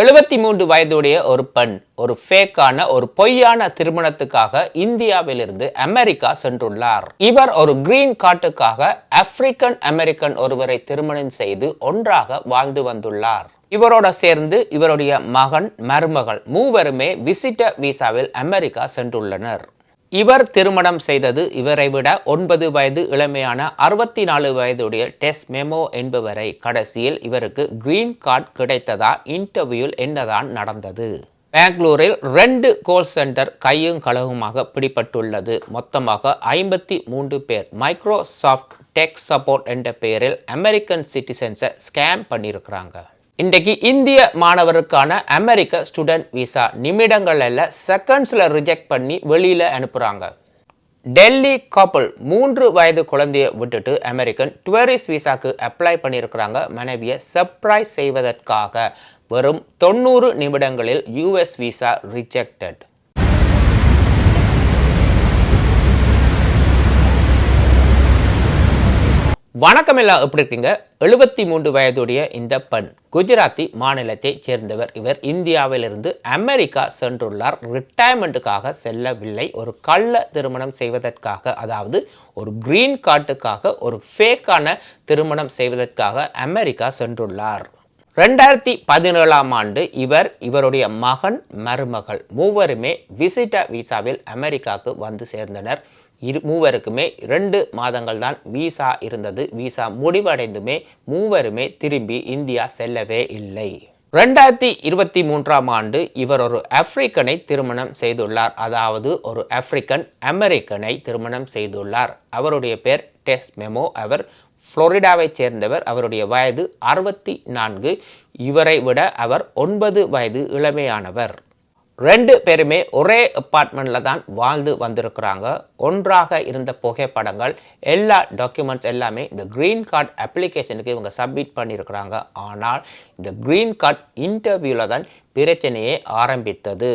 எழுபத்தி மூன்று வயதுடைய ஒரு பெண் ஒரு ஃபேக்கான ஒரு பொய்யான திருமணத்துக்காக இந்தியாவிலிருந்து அமெரிக்கா சென்றுள்ளார். இவர் ஒரு கிரீன் கார்டுக்காக ஆப்பிரிக்கன் அமெரிக்கன் ஒருவரை திருமணம் செய்து ஒன்றாக வாழ்ந்து வந்துள்ளார். இவரோட சேர்ந்து இவருடைய மகன் மருமகள் மூவருமே விசிட்டர் விசாவில் அமெரிக்கா சென்றுள்ளனர். இவர் திருமணம் செய்தது இவரை விட ஒன்பது வயது இளமையான அறுபத்தி நாலு வயதுடைய டெஸ் மெமோ என்பவரை கடைசியில் இவருக்கு கிரீன் கார்டு கிடைத்ததா இன்டர்வியூவில் என்னதான் நடந்தது? பெங்களூரில் ரெண்டு கோல் சென்டர் கையும் களவுமாக பிடிபட்டுள்ளது. மொத்தமாக ஐம்பத்தி மூன்று பேர். மைக்ரோசாஃப்ட் டெக் சப்போர்ட் என்ற பெயரில் அமெரிக்கன் சிட்டிசன்ஸை ஸ்கேம் பண்ணியிருக்கிறாங்க. இன்றைக்கு இந்திய மாணவருக்கான அமெரிக்க ஸ்டூடெண்ட் விசா நிமிடங்களில் செகண்ட்ஸில் ரிஜெக்ட் பண்ணி வெளியில் அனுப்புகிறாங்க டெல்லி கப்பல் மூன்று வயது குழந்தையை விட்டுட்டு அமெரிக்கன் டூரிஸ்ட் விசாக்கு அப்ளை பண்ணியிருக்கிறாங்க. மனைவியை சர்ப்ரைஸ் செய்வதற்காக வெறும் தொண்ணூறு நிமிடங்களில் யூஎஸ் விசா ரிஜெக்டட் வணக்கம் எல்லாம் எப்படி இருக்கீங்க? எழுபத்தி மூன்று வயதுடைய இந்த பெண் குஜராத்தி மாநிலத்தைச் சேர்ந்தவர். இவர் இந்தியாவிலிருந்து அமெரிக்கா சென்றுள்ளார். ரிட்டையர்மெண்ட்டுக்காக செல்லவில்லை. ஒரு கள்ள திருமணம் செய்வதற்காக அதாவது ஒரு கிரீன் கார்டுக்காக ஒரு ஃபேக்கான திருமணம் செய்வதற்காக அமெரிக்கா சென்றுள்ளார். ரெண்டாயிரத்தி பதினேழாம் ஆண்டு இவர் இவருடைய மகன் மருமகள் மூவருமே விசிட்டா விசாவில் அமெரிக்காவுக்கு வந்து சேர்ந்தனர். இரு மூவருக்குமே ரெண்டு மாதங்கள் தான் வீசா இருந்தது. வீசா முடிவடைந்துமே மூவருமே திரும்பி இந்தியா செல்லவே இல்லை. ரெண்டாயிரத்தி இருபத்தி மூன்றாம் ஆண்டு இவர் ஒரு ஆப்பிரிக்கனை திருமணம் செய்துள்ளார். அதாவது ஒரு ஆப்பிரிக்கன் அமெரிக்கனை திருமணம் செய்துள்ளார். அவருடைய பேர் டெஸ் மெமோ. அவர் புளோரிடாவைச் சேர்ந்தவர். அவருடைய வயது அறுபத்தி நான்கு. இவரை விட அவர் ஒன்பது வயது இளமையானவர். ரெண்டு பேருமே ஒரே அப்பார்ட்மெண்ட்டில் தான் வாழ்ந்து வந்திருக்கிறாங்க. ஒன்றாக இருந்த புகைப்படங்கள் எல்லா டாக்குமெண்ட்ஸ் எல்லாமே இந்த க்ரீன் கார்டு அப்ளிகேஷனுக்கு இவங்க சப்மிட் பண்ணியிருக்கிறாங்க. ஆனால் இந்த க்ரீன் கார்டு இன்டர்வியூவில் தான் பிரச்சனையே ஆரம்பித்தது.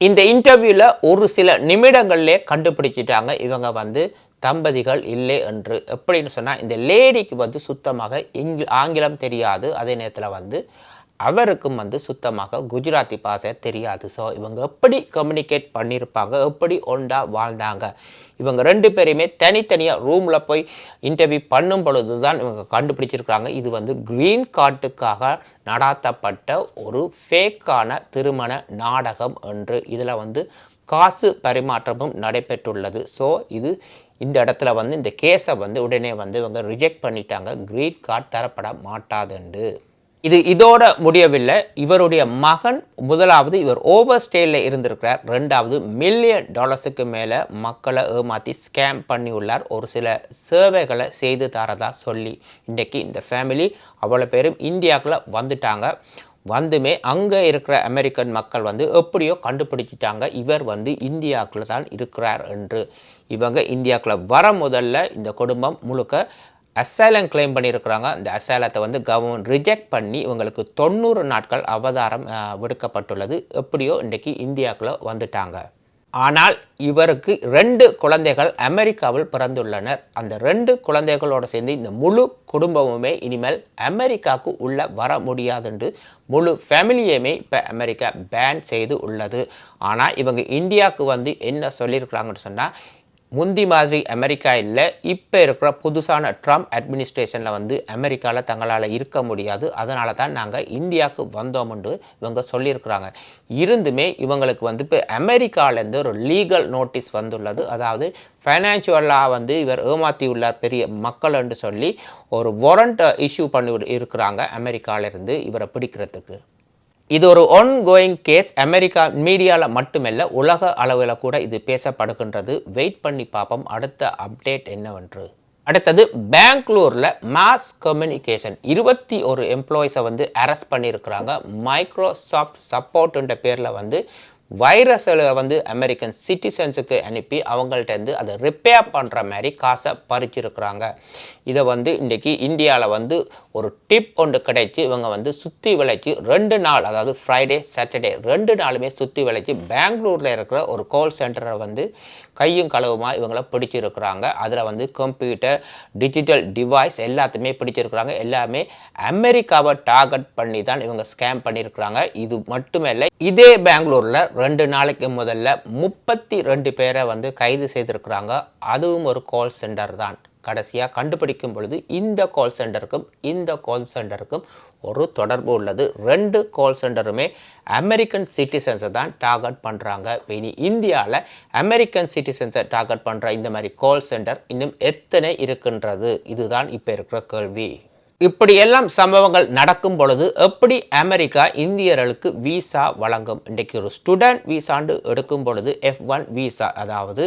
இந்த இன்டர்வியூவில் ஒரு சில நிமிடங்கள்லே கண்டுபிடிச்சிட்டாங்க. இவங்க வந்து தம்பதிகள் இல்லை என்று. எப்படின்னு சொன்னால் இந்த லேடிக்கு வந்து சுத்தமாக இங் ஆங்கிலம் தெரியாது. அதே நேரத்தில் வந்து அவருக்கும் வந்து சுத்தமாக குஜராத்தி பாஷை தெரியாது. ஸோ இவங்க எப்படி கம்யூனிகேட் பண்ணியிருப்பாங்க எப்படி ஒண்டா வாழ்ந்தாங்க? இவங்க ரெண்டு பேரையுமே தனித்தனியாக ரூமில் போய் இன்டர்வியூ பண்ணும் பொழுது தான் இவங்க கண்டுபிடிச்சிருக்காங்க இது வந்து க்ரீன் கார்டுக்காக நடாத்தப்பட்ட ஒரு ஃபேக்கான திருமண நாடகம் என்று இதில் வந்து காசு பரிமாற்றமும் நடைபெற்றுள்ளது. ஸோ இது இந்த இடத்துல வந்து இந்த கேஸை வந்து உடனே வந்து இவங்க ரிஜெக்ட் பண்ணிட்டாங்க. க்ரீன் கார்டு தரப்பட மாட்டாதுண்டு இது இதோட முடியவில்லை. இவருடைய மகன் முதலாவது இவர் ஓவர் ஸ்டேயில் இருந்திருக்கிறார். ரெண்டாவது மில்லியன் டாலர்ஸுக்கு மேலே மக்களை ஏமாற்றி ஸ்கேம் பண்ணியுள்ளார். ஒரு சில சேவைகளை செய்து தரதா சொல்லி இன்றைக்கி இந்த ஃபேமிலி அவ்வளோ பேரும் இந்தியாவுக்குள்ளே வந்துட்டாங்க. வந்துமே அங்கே இருக்கிற அமெரிக்கன் மக்கள் வந்து எப்படியோ கண்டுபிடிச்சிட்டாங்க. இவர் வந்து இந்தியாவுக்குள்ள தான் இருக்கிறார் என்று. இவங்க இந்தியாவுக்குள்ள வர முதல்ல இந்த குடும்பம் முழுக்க அசைலம் கிளைம் பண்ணியிருக்கிறாங்க. இந்த அசைலத்தை வந்து கவர்மெண்ட் ரிஜெக்ட் பண்ணி இவங்களுக்கு தொண்ணூறு நாட்கள் அவதாரம் விடுக்கப்பட்டுள்ளது. எப்படியோ இன்றைக்கி இந்தியாவுக்குள்ள வந்துட்டாங்க. ஆனால் இவருக்கு ரெண்டு குழந்தைகள் அமெரிக்காவில் பிறந்துள்ளனர். அந்த ரெண்டு குழந்தைகளோடு சேர்ந்து இந்த முழு குடும்பமுமே இனிமேல் அமெரிக்காவுக்கு உள்ள வர முடியாதுன்று முழு ஃபேமிலியுமே இப்போ அமெரிக்கா பேன் செய்து உள்ளது. ஆனால் இவங்க இந்தியாவுக்கு வந்து என்ன சொல்லியிருக்கிறாங்கன்னு சொன்னால் முந்தி மாதிரி அமெரிக்கா இல்லை இப்போ இருக்கிற புதுசான ட்ரம்ப் அட்மினிஸ்ட்ரேஷனில் வந்து அமெரிக்காவில் தங்களால் இருக்க முடியாது. அதனால தான் நாங்கள் இந்தியாவுக்கு வந்தோம்னு இவங்க சொல்லியிருக்கிறாங்க. இருந்துமே இவங்களுக்கு வந்து இப்போ அமெரிக்காவிலேருந்து ஒரு லீகல் நோட்டீஸ் வந்துள்ளது. அதாவது ஃபைனான்சுவலாக வந்து இவர் ஏமாற்றியுள்ளார் பெரிய மக்கள் என்று சொல்லி ஒரு வாரண்ட்டை இஷ்யூ பண்ணி இருக்கிறாங்க அமெரிக்காவிலேருந்து இவரை பிடிக்கிறதுக்கு. இது ஒரு ஒன் கோயிங் கேஸ் அமெரிக்கா மீடியாவில் மட்டுமல்ல உலக அளவில் கூட இது பேசப்படுகின்றது. வெயிட் பண்ணி பார்ப்போம். அடுத்த அப்டேட் என்னவென்று. அடுத்தது பெங்களூரில் மாஸ் கம்யூனிகேஷன் இருபத்தி ஒரு எம்ப்ளாயிஸை வந்து அரெஸ்ட் பண்ணியிருக்கிறாங்க. மைக்ரோசாஃப்ட் சப்போர்ட்டுன்ற பேரில் வந்து வைரஸில் வந்து அமெரிக்கன் சிட்டிசன்ஸுக்கு அனுப்பி அவங்கள்ட்டேருந்து அதை ரிப்பேர் பண்ணுற மாதிரி காசை பறிச்சிருக்கிறாங்க. இதை வந்து இன்றைக்கி இந்தியாவில் வந்து ஒரு டிப் ஒன்று கிடைச்சி இவங்க வந்து சுற்றி விளைச்சி ரெண்டு நாள் அதாவது ஃப்ரைடே சாட்டர்டே ரெண்டு நாளுமே சுற்றி விளைச்சி பெங்களூரில் இருக்கிற ஒரு கால் சென்டரை வந்து கையும் கழுவுமா இவங்கள பிடிச்சிருக்கிறாங்க. அதில் வந்து கம்ப்யூட்டர் டிஜிட்டல் டிவைஸ் எல்லாத்தையுமே பிடிச்சிருக்கிறாங்க. எல்லாமே அமெரிக்காவை டார்கெட் பண்ணி தான் இவங்க ஸ்கேம் பண்ணியிருக்கிறாங்க இது மட்டுமே இல்லை இதே பெங்களூரில் ரெண்டு நாளைக்கு முதல்ல முப்பத்தி ரெண்டு பேரை வந்து கைது செய்திருக்கிறாங்க. அதுவும் ஒரு கால் சென்டர் தான். கடைசியாக கண்டுபிடிக்கும் பொழுது இந்த கால் சென்டருக்கும் இந்த கால் சென்டருக்கும் ஒரு தொடர்பு உள்ளது. ரெண்டு கால் சென்டருமே அமெரிக்கன் சிட்டிசன்ஸை தான் டார்கெட் பண்ணுறாங்க இனி இந்தியாவில் அமெரிக்கன் சிட்டிசன்ஸை டார்கெட் பண்ணுற இந்த மாதிரி கால் சென்டர் இன்னும் எத்தனை இருக்கின்றது? இதுதான் இப்போ இருக்கிற கேள்வி. இப்படியெல்லாம் சம்பவங்கள் நடக்கும் பொழுது எப்படி அமெரிக்கா இந்தியர்களுக்கு விசா வழங்கும்? இன்றைக்கு ஒரு ஸ்டூடெண்ட் வீசாண்டு எடுக்கும் பொழுது எஃப் ஒன் விசா அதாவது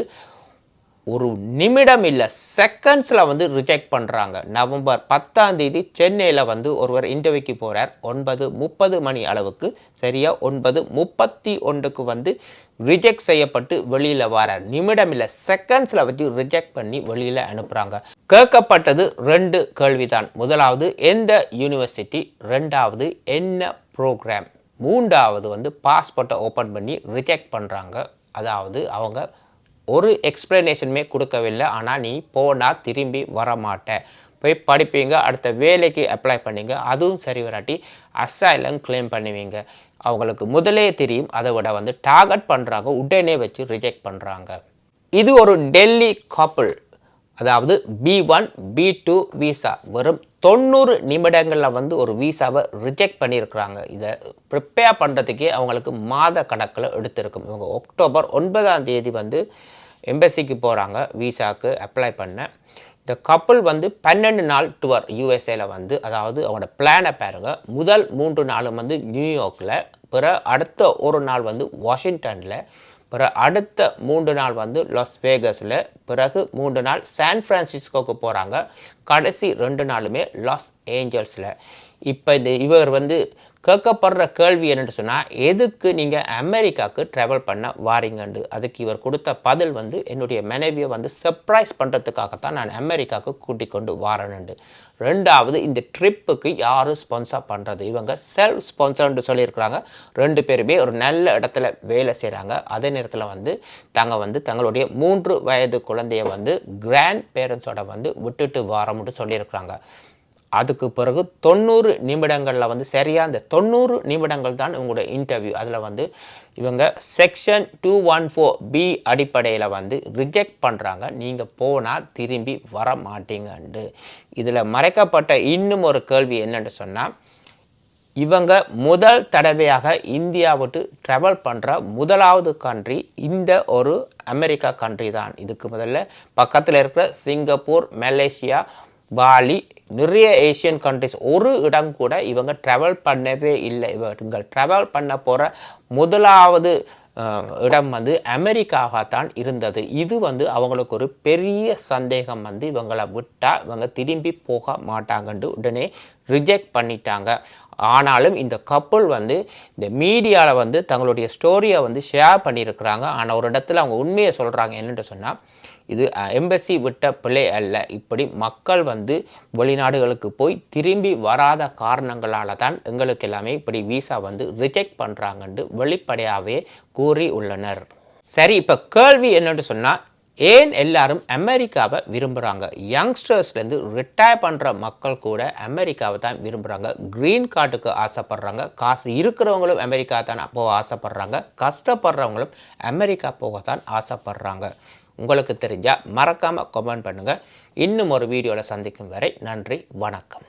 ஒரு நிமிடம் இல்லை செகண்ட்ஸில் வந்து ரிஜெக்ட் பண்ணுறாங்க நவம்பர் பத்தாம் தேதி சென்னையில் வந்து ஒருவர் இன்டர்வியூக்கு போகிறார் ஒன்பது முப்பது மணி அளவுக்கு சரியாக ஒன்பது முப்பத்தி ஒன்றுக்கு வந்து ரிஜெக்ட் செய்யப்பட்டு வெளியில் வரார். நிமிடம் இல்லை செகண்ட்ஸில் வச்சு ரிஜெக்ட் பண்ணி வெளியில் அனுப்புகிறாங்க கேட்கப்பட்டது ரெண்டு கேள்விதான். முதலாவது எந்த யூனிவர்சிட்டி ரெண்டாவது என்ன ப்ரோக்ராம் மூன்றாவது வந்து பாஸ்போர்ட்டை ஓப்பன் பண்ணி ரிஜெக்ட் பண்ணுறாங்க அதாவது அவங்க ஒரு எக்ஸ்ப்ளனேஷனுமே கொடுக்கவில்லை. ஆனால் நீ போனால் திரும்பி வரமாட்டேன் போய் படிப்பீங்க அடுத்த வேலைக்கு அப்ளை பண்ணிங்க அதுவும் சரி வராட்டி அசைலம் கிளைம் பண்ணுவீங்க. அவங்களுக்கு முதலே தெரியும் அதை விட வந்து டார்கெட் பண்ணுறாங்க உடனே வச்சு ரிஜெக்ட் பண்ணுறாங்க இது ஒரு டெல்லி கப்பல் அதாவது B one B two visa வெறும் தொண்ணூறு நிமிடங்களில் வந்து ஒரு விசாவை ரிஜெக்ட் பண்ணியிருக்கிறாங்க. இதை ப்ரிப்பேர் பண்ணுறதுக்கே அவங்களுக்கு மாத கணக்கில் எடுத்திருக்கும். இவங்க அக்டோபர் ஒன்பதாம் தேதி வந்து எம்பசிக்கு போகிறாங்க விசாவுக்கு அப்ளை பண்ண. இந்த கப்பல் வந்து பன்னெண்டு நாள் டூர் யூஎஸ்ஏல வந்து அதாவது அவங்களோட பிளானை பாருங்கள் முதல் மூன்று நாளும் வந்து நியூயார்க்கில் பிற அடுத்த ஒரு நாள் வந்து வாஷிங்டனில் பிற அடுத்த மூன்று நாள் வந்து லாஸ் வேகஸில் பிறகு மூன்று நாள் சான் ஃப்ரான்சிஸ்கோக்கு போகிறாங்க கடைசி ரெண்டு நாளுமே லாஸ் ஏஞ்சல்ஸில் இப்போ இந்த இவர் வந்து கேட்கப்படுற கேள்வி என்னென்னு சொன்னால் எதுக்கு நீங்கள் அமெரிக்காவுக்கு ட்ராவல் பண்ண வாரீங்கண்டு அதுக்கு இவர் கொடுத்த பதில் வந்து என்னுடைய மனைவியை வந்து சர்ப்ரைஸ் பண்ணுறதுக்காகத்தான் நான் அமெரிக்காவுக்கு கூட்டிக் கொண்டு வாரேனுண்டு ரெண்டாவது இந்த ட்ரிப்புக்கு யாரும் ஸ்பான்சர் பண்ணுறது இவங்க செல்ஃப் ஸ்பான்சர்னு சொல்லியிருக்கிறாங்க. ரெண்டு பேருமே ஒரு நல்ல இடத்துல வேலை செய்கிறாங்க அதே நேரத்தில் வந்து தாங்க வந்து தங்களுடைய மூன்று வயது குழந்தைய வந்து கிராண்ட் பேரண்ட்ஸோட வந்து விட்டுட்டு வாரம்னு சொல்லியிருக்கிறாங்க. அதுக்கு பிறகு தொண்ணூறு நிமிடங்களில் வந்து சரியாக அந்த தொண்ணூறு நிமிடங்கள் தான் இவங்களோட இன்டர்வியூ அதில் வந்து இவங்க section two one four B அடிப்படையில் வந்து ரிஜெக்ட் பண்ணுறாங்க நீங்கள் போனால் திரும்பி வர மாட்டீங்கண்டு. இதில் மறைக்கப்பட்ட இன்னும் ஒரு கேள்வி என்னென்னு சொன்னால் இவங்க முதல் தடவையாக இந்தியா விட்டு ட்ராவல் பண்ணுற முதலாவது கண்ட்ரி இந்த ஒரு அமெரிக்கா கண்ட்ரி தான். இதுக்கு முதல்ல பக்கத்தில் இருக்கிற சிங்கப்பூர் மலேசியா பாலி நிறைய ஏஷியன் கண்ட்ரிஸ் ஒரு இடம் கூட இவங்க ட்ராவல் பண்ணவே இல்லை. இவங்க ட்ராவல் பண்ண போகிற முதலாவது இடம் வந்து அமெரிக்காவாகத்தான் இருந்தது. இது வந்து அவங்களுக்கு ஒரு பெரிய சந்தேகம் வந்து இவங்களை விட்டால் இவங்க திரும்பி போக மாட்டாங்கன்ட்டு உடனே ரிஜெக்ட் பண்ணிட்டாங்க. ஆனாலும் இந்த கப்பல் வந்து இந்த மீடியாவில் வந்து தங்களுடைய ஸ்டோரியை வந்து ஷேர் பண்ணியிருக்கிறாங்க. ஆனால் ஒரு இடத்துல அவங்க உண்மையை சொல்கிறாங்க என்னென்று சொன்னால் இது எம்பசி விட்ட பிழை அல்ல. இப்படி மக்கள் வந்து வெளிநாடுகளுக்கு போய் திரும்பி வராத காரணங்களால தான் எங்களுக்கு எல்லாமே இப்படி விசா வந்து ரிஜெக்ட் பண்ணுறாங்கன்னு வெளிப்படையாகவே கூறி உள்ளனர். சரி இப்போ கேள்வி என்னென்னு சொன்னால் ஏன் எல்லாரும் அமெரிக்காவை விரும்புகிறாங்க யங்ஸ்டர்ஸ்லேருந்து ரிட்டையர் பண்ணுற மக்கள் கூட அமெரிக்காவை தான் விரும்புகிறாங்க க்ரீன் கார்டுக்கு ஆசைப்படுறாங்க. காசு இருக்கிறவங்களும் அமெரிக்கா தான் போக ஆசைப்படுறாங்க. கஷ்டப்படுறவங்களும் அமெரிக்கா போக தான் ஆசைப்படுறாங்க. உங்களுக்கு தெரிஞ்சால் மறக்காமல் கமெண்ட் பண்ணுங்கள் இன்னும் ஒரு வீடியோவில் சந்திக்கும் வரை நன்றி வணக்கம்.